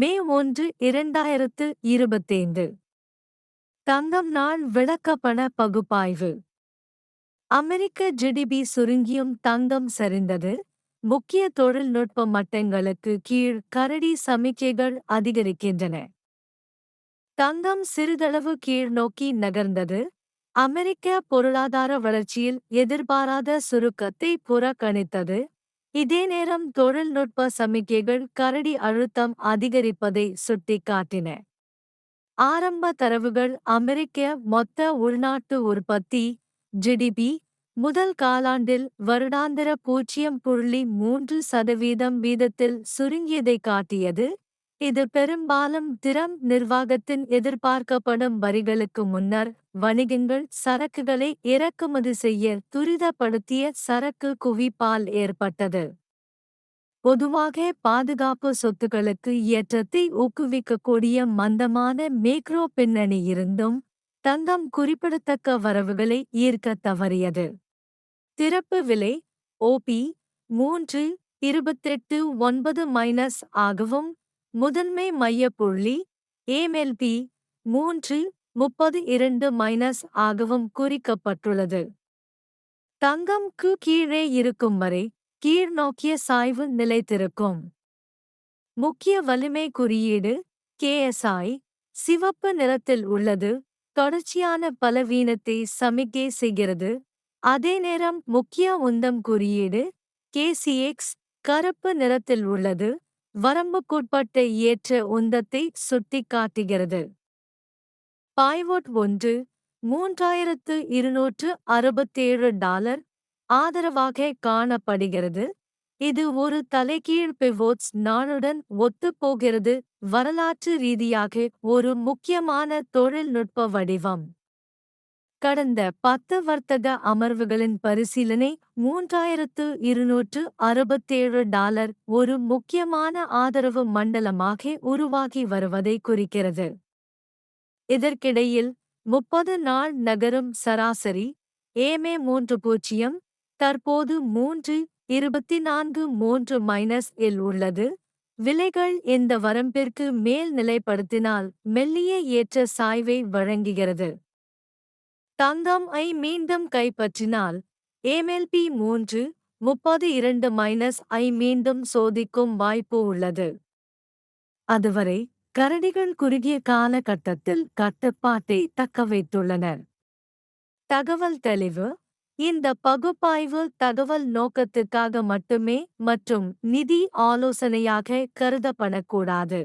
மே ஒன்று இரண்டாயிரத்து இருபத்தைந்து. தங்கம் நாள் விளக்கப்பண பகுப்பாய்வு. அமெரிக்க ஜிடிபி சுருங்கியும் தங்கம் சரிந்தது. முக்கிய தொழில்நுட்ப மட்டங்களுக்கு கீழ் கரடி சமிக்கைகள் அதிகரிக்கின்றன. தங்கம் சிறிதளவு கீழ் நோக்கி நகர்ந்தது. அமெரிக்க பொருளாதார வளர்ச்சியில் எதிர்பாராத சுருக்கத்தை புறக்கணித்தது. இதே நேரம் தொழில்நுட்ப சமிக்கைகள் கரடி அழுத்தம் அதிகரிப்பதை சுட்டிக்காட்டின ஆரம்ப தரவுகள் அமெரிக்க மொத்த உள்நாட்டு உற்பத்தி ஜிடிபி முதல் காலாண்டில் வருடாந்திர பூஜ்ஜியம் புள்ளி மூன்று சதவீதம் வீதத்தில் சுருங்கியதை காட்டியது இது பெரும்பாலும் திறம் நிர்வாகத்தின் எதிர்பார்க்கப்படும் வரிகளுக்கு முன்னர் வணிகங்கள் சரக்குகளை இறக்குமதி செய்ய துரிதப்படுத்திய சரக்கு குவிப்பால் ஏற்பட்டது. பொதுவாக பாதுகாப்பு சொத்துக்களுக்கு ஏற்றத்தை ஊக்குவிக்கக்கூடிய மந்தமான மேக்ரோ பின்னணி இருந்தும் தங்கம் குறிப்பிடத்தக்க வரவுகளை ஈர்க்க தவறியது. திறப்பு விலை ஓபி மூன்று இருபத்தெட்டு ஒன்பது மைனஸ் ஆகவும் முதன்மை மையப்புள்ளி ஏமெல்பி மூன்று முப்பது இரண்டு மைனஸ் ஆகவும் குறிக்கப்பட்டுள்ளது. தங்கம்க்கு கீழே இருக்கும் வரை கீழ்நோக்கிய சாய்வு நிலைத்திருக்கும். முக்கிய வலிமை குறியீடு கேஎஸ்ஐ சிவப்பு நிறத்தில் உள்ளது. தொடர்ச்சியான பலவீனத்தை சமிக்கை செய்கிறது. அதே நேரம் முக்கிய உந்தம் குறியீடு கேசிஎக்ஸ் கருப்பு நிறத்தில் உள்ளது. வரம்புக்குட்பட்ட ஏற்ற உந்தத்தை சுட்டிக்காட்டுகிறது. பாய்வோட் ஒன்று மூன்றாயிரத்து இருநூற்று அறுபத்தேழு டாலர் ஆதரவாக காணப்படுகிறது. இது ஒரு தலைகீழ் பிவோட்ஸ் நாளுடன் ஒத்துப்போகிறது. வரலாற்று ரீதியாக ஒரு முக்கியமான தொழில்நுட்ப வடிவம். கடந்த பத்து வர்த்தக அமர்வுகளின் பரிசீலனை மூன்றாயிரத்து இருநூற்று அறுபத்தேழு டாலர் ஒரு முக்கியமான ஆதரவு மண்டலமாக உருவாகி வருவதை குறிக்கிறது. இதற்கிடையில் முப்பது நாள் நகரும் சராசரி ஏமே மூன்று பூஜ்ஜியம் தற்போது மூன்று இருபத்தி நான்கு மூன்று மைனஸ் இல் உள்ளது. விலைகள் இந்த வரம்பிற்கு மேல் நிலைப்படுத்தினால் மெல்லிய ஏற்ற சாய்வை வழங்குகிறது. தங்கம் ஐ மீண்டும் கைப்பற்றினால் ஏமெல்பி மூன்று முப்பது இரண்டு மைனஸ் ஐ மீண்டும் சோதிக்கும் வாய்ப்பு உள்ளது. அதுவரை கரடிகள் குறுகிய காலகட்டத்தில் கட்டுப்பாட்டை தக்கவைத்துள்ளனர் தகவல் தெளிவு இந்த பகுப்பாய்வு தகவல் நோக்கத்துக்காக மட்டுமே மற்றும் நிதி ஆலோசனையாக கருதப்படக்கூடாது.